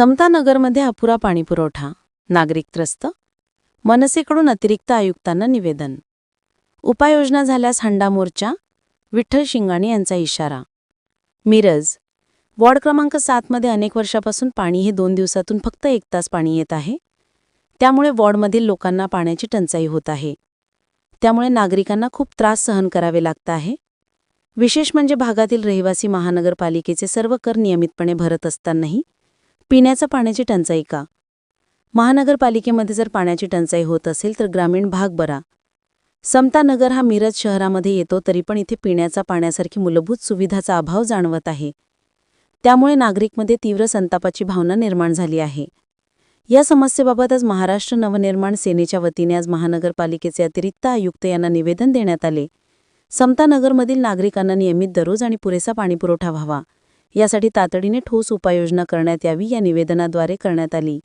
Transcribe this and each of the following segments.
समतानगरमध्ये अपुरा पाणीपुरवठा. नागरिक त्रस्त. मनसेकडून अतिरिक्त आयुक्तांना निवेदन. उपाययोजना झाल्यास हंडा मोर्चा. विठ्ठल शिंगाणे यांचा इशारा. मिरज. वॉर्ड क्रमांक सातमध्ये अनेक वर्षापासून पाणी हे दोन दिवसातून फक्त एक तास पाणी येत आहे. त्यामुळे वॉर्डमधील लोकांना पाण्याची टंचाई होत आहे. त्यामुळे नागरिकांना खूप त्रास सहन करावे लागत आहे. विशेष म्हणजे भागातील रहिवासी महानगरपालिकेचे सर्व कर नियमितपणे भरत असतानाही पिण्याच्या पाण्याची टंचाई का? महानगरपालिकेमध्ये जर पाण्याची टंचाई होत असेल तर ग्रामीण भाग बरा. समतानगर हा मिरज शहरामध्ये येतो तरी पण इथे पिण्याचा पाण्यासारखी मूलभूत सुविधाचा अभाव जाणवत आहे. त्यामुळे नागरिकमध्ये तीव्र संतापाची भावना निर्माण झाली आहे. या समस्येबाबत आज महाराष्ट्र नवनिर्माण सेनेच्या वतीने आज महानगरपालिकेचे अतिरिक्त आयुक्त यांना निवेदन देण्यात आले. समतानगरमधील नागरिकांना नियमित दररोज आणि पुरेसा पाणीपुरवठा व्हावा. यासाठी तातडीने ठोस उपाययोजना करण्यात यावी या निवेदनाद्वारे करण्यात आली.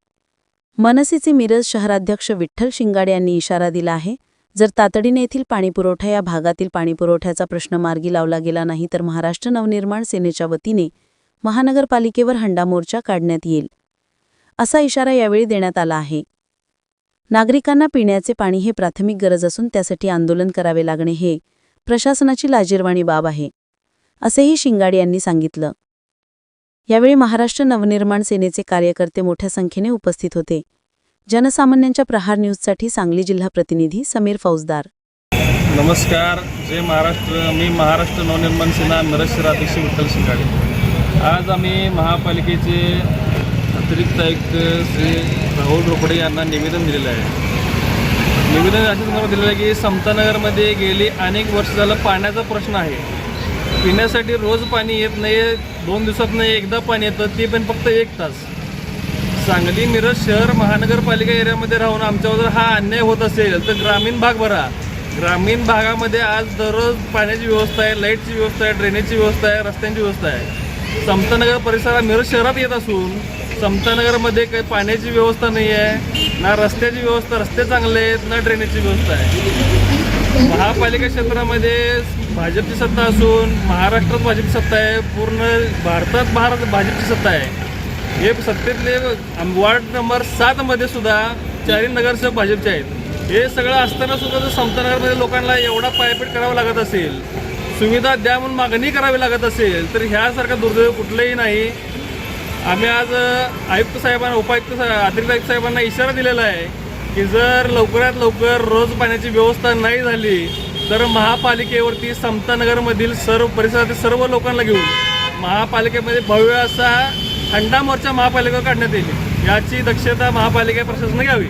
मनसेचे मिरज शहराध्यक्ष विठ्ठल शिंगाडे यांनी इशारा दिला आहे जर तातडीने येथील पाणीपुरवठा या भागातील पाणीपुरवठ्याचा प्रश्न मार्गी लावला गेला नाही तर महाराष्ट्र नवनिर्माण सेनेच्या वतीने महानगरपालिकेवर हंडा मोर्चा काढण्यात येईल. असा इशारा यावेळी देण्यात आला आहे. नागरिकांना पिण्याचे पाणी हे प्राथमिक गरज असून त्यासाठी आंदोलन करावे लागणे हे प्रशासनाची लाजीरवाणी बाब आहे असेही शिंगाडे यांनी सांगितलं. यावेळी महाराष्ट्र नवनिर्माण सेनेचे कार्यकर्ते मोठ्या संख्येने उपस्थित होते. जनसामान्यांच्या प्रहार न्यूजसाठी सांगली जिल्हा प्रतिनिधी समीर फौजदार. नमस्कार. जय महाराष्ट्र. मी महाराष्ट्र नवनिर्माण सेना मिरज शहराध्यक्ष विठ्ठल शिंगाडे. आज आम्ही महापालिकेचे अतिरिक्त आयुक्त श्री राहुल रोकडे यांना निवेदन दिलेलं आहे. निवेदन अशा दिलेलं आहे की समतानगरमध्ये गेली अनेक वर्ष झालं पाण्याचा प्रश्न आहे. पिण्यासाठी रोज पाणी येत नाही दोन दिवसात नाही एकदा पाणी येतं ते पण फक्त एक तास. सांगली मिरज शहर महानगरपालिका एरियामध्ये राहून आमच्यावर जर हा अन्याय होत असेल तर ग्रामीण भाग भरा. ग्रामीण भागामध्ये आज दररोज पाण्याची व्यवस्था आहे लाईटची व्यवस्था आहे ड्रेनेजची व्यवस्था आहे रस्त्यांची व्यवस्था आहे. समतानगर परिसरात मिरज शहरात येत असून समतानगरमध्ये काही पाण्याची व्यवस्था नाही आहे ना रस्त्याची व्यवस्था रस्ते चांगले आहेत ना ड्रेनेजची व्यवस्था आहे. महापालिका क्षेत्रामध्ये भाजपची सत्ता असून महाराष्ट्रात भाजपची सत्ता आहे पूर्ण भारतात भारत भाजपची सत्ता आहे. हे सत्तेतले वार्ड नंबर सातमध्ये सुद्धा चारही नगरसेवक भाजपचे आहेत. हे सगळं असताना सुद्धा जर समतानगरमध्ये लोकांना एवढा पायपीट करावा लागत असेल सुविधा द्या म्हणून मागणी करावी लागत असेल तर ह्यासारखा दुर्दैव कुठलंही नाही. आम्ही आज आयुक्त साहेबांना उपायुक्त अतिरिक्त आयुक्त साहेबांना इशारा दिलेला आहे की जर लवकरात लवकर रोज पाण्याची व्यवस्था नाही झाली तर महापालिकेवरती समतानगरमधील सर्व परिसरातील सर्व लोकांना घेऊन महापालिकेमध्ये भव्य असा थंडा मोर्चा महापालिकेवर काढण्यात येईल. याची दक्षता महापालिका प्रशासनाने घ्यावी.